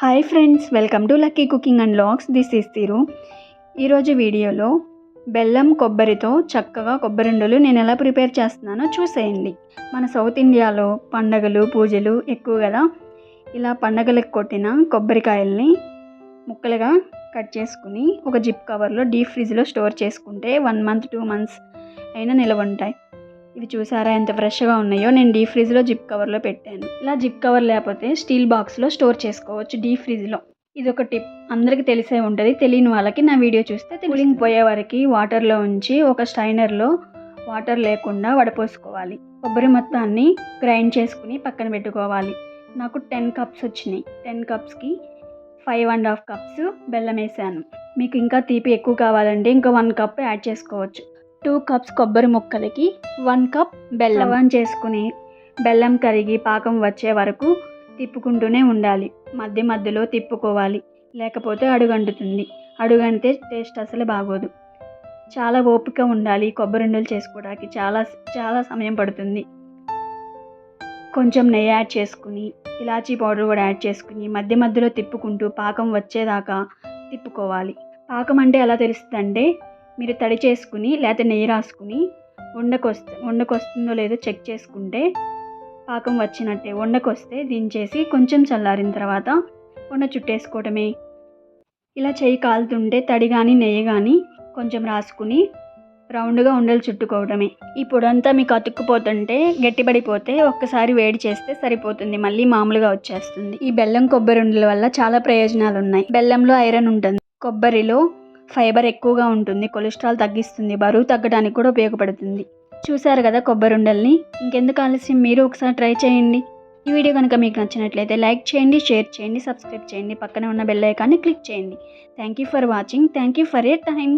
Hi friends welcome to lucky cooking and logs this is తీరు. ఈరోజు వీడియోలో బెల్లం కొబ్బరితో చక్కగా కొబ్బరిండలు నేను ఎలా ప్రిపేర్ చేస్తున్నానో చూసేయండి. మన సౌత్ ఇండియాలో పండగలు పూజలు ఎక్కువ కదా. ఇలా పండగలకు కొట్టిన కొబ్బరికాయల్ని ముక్కలుగా కట్ చేసుకుని ఒక జిప్ కవర్లో డీప్ ఫ్రిడ్జ్లో స్టోర్ చేసుకుంటే వన్ మంత్ టూ మంత్స్ అయినా నిలవ ఉంటాయి. ఇవి చూసారా? ఎంత ఫ్రెష్గా ఉన్నాయో. నేను డీప్ ఫ్రిడ్జ్లో జిప్ కవర్లో పెట్టాను. ఇలా జిప్ కవర్ లేకపోతే స్టీల్ బాక్స్లో స్టోర్ చేసుకోవచ్చు డీప్ ఫ్రిడ్జ్లో ఇది ఒక టిప్. అందరికీ తెలిసే ఉంటుంది. తెలియని వాళ్ళకి నా వీడియో చూస్తే కూలింగ్ పోయే వరకు వాటర్లో ఉంచి ఒక స్టైనర్లో వాటర్ లేకుండా వడపోసుకోవాలి. కొబ్బరి మొత్తాన్ని గ్రైండ్ చేసుకుని పక్కన పెట్టుకోవాలి. నాకు టెన్ కప్స్ వచ్చినాయి. టెన్ కప్స్కి ఫైవ్ అండ్ హాఫ్ కప్స్ బెల్లం వేసాను. మీకు ఇంకా తీపి ఎక్కువ కావాలంటే ఇంకా వన్ కప్ యాడ్ చేసుకోవచ్చు. టూ కప్స్ కొబ్బరి ముక్కలకి వన్ కప్ బెల్లం. ఆన్ చేసుకుని బెల్లం కరిగి పాకం వచ్చే వరకు తిప్పుకుంటూనే ఉండాలి. మధ్య మధ్యలో తిప్పుకోవాలి. లేకపోతే అడుగంటుతుంది. అడుగంటే టేస్ట్ అసలు బాగోదు. చాలా ఓపిక ఉండాలి కొబ్బరి ఉండలు చేసుకోవడానికి. చాలా చాలా సమయం పడుతుంది. కొంచెం నెయ్యి యాడ్ చేసుకుని ఇలాచీ పౌడర్ కూడా యాడ్ చేసుకుని మధ్య మధ్యలో తిప్పుకుంటూ పాకం వచ్చేదాకా తిప్పుకోవాలి. పాకం అంటే ఎలా తెలుస్తుందంటే మీరు తడి చేసుకుని లేకపోతే నెయ్యి రాసుకుని ఉండకొస్తే ఉండకొస్తుందో లేదో చెక్ చేసుకుంటే పాకం వచ్చినట్టే. వండకొస్తే దించేసి కొంచెం చల్లారిన తర్వాత వండ చుట్టేసుకోవటమే. ఇలా చేయి కాలుతుంటే తడి కానీ నెయ్యి కానీ కొంచెం రాసుకుని రౌండ్గా ఉండలు చుట్టుకోవడమే ఈ పొడంతా మీకు అతుక్కుపోతుంటే గట్టిపడిపోతే ఒక్కసారి వేడి చేస్తే సరిపోతుంది. మళ్ళీ మామూలుగా వచ్చేస్తుంది. ఈ బెల్లం కొబ్బరి ఉండల వల్ల చాలా ప్రయోజనాలు ఉన్నాయి బెల్లంలో ఐరన్ ఉంటుంది. కొబ్బరిలో ఫైబర్ ఎక్కువగా ఉంటుంది కొలెస్ట్రాల్ తగ్గిస్తుంది బరువు తగ్గడానికి కూడా ఉపయోగపడుతుంది. చూసారు కదా కొబ్బరి ఉండల్ని? ఇంకెందుకు ఆలస్యం? మీరు ఒకసారి ట్రై చేయండి. ఈ వీడియో కనుక మీకు నచ్చినట్లయితే లైక్ చేయండి షేర్ చేయండి సబ్స్క్రైబ్ చేయండి. పక్కన ఉన్న బెల్ ఐకాన్ని క్లిక్ చేయండి. Thank you for watching. Thank you for a time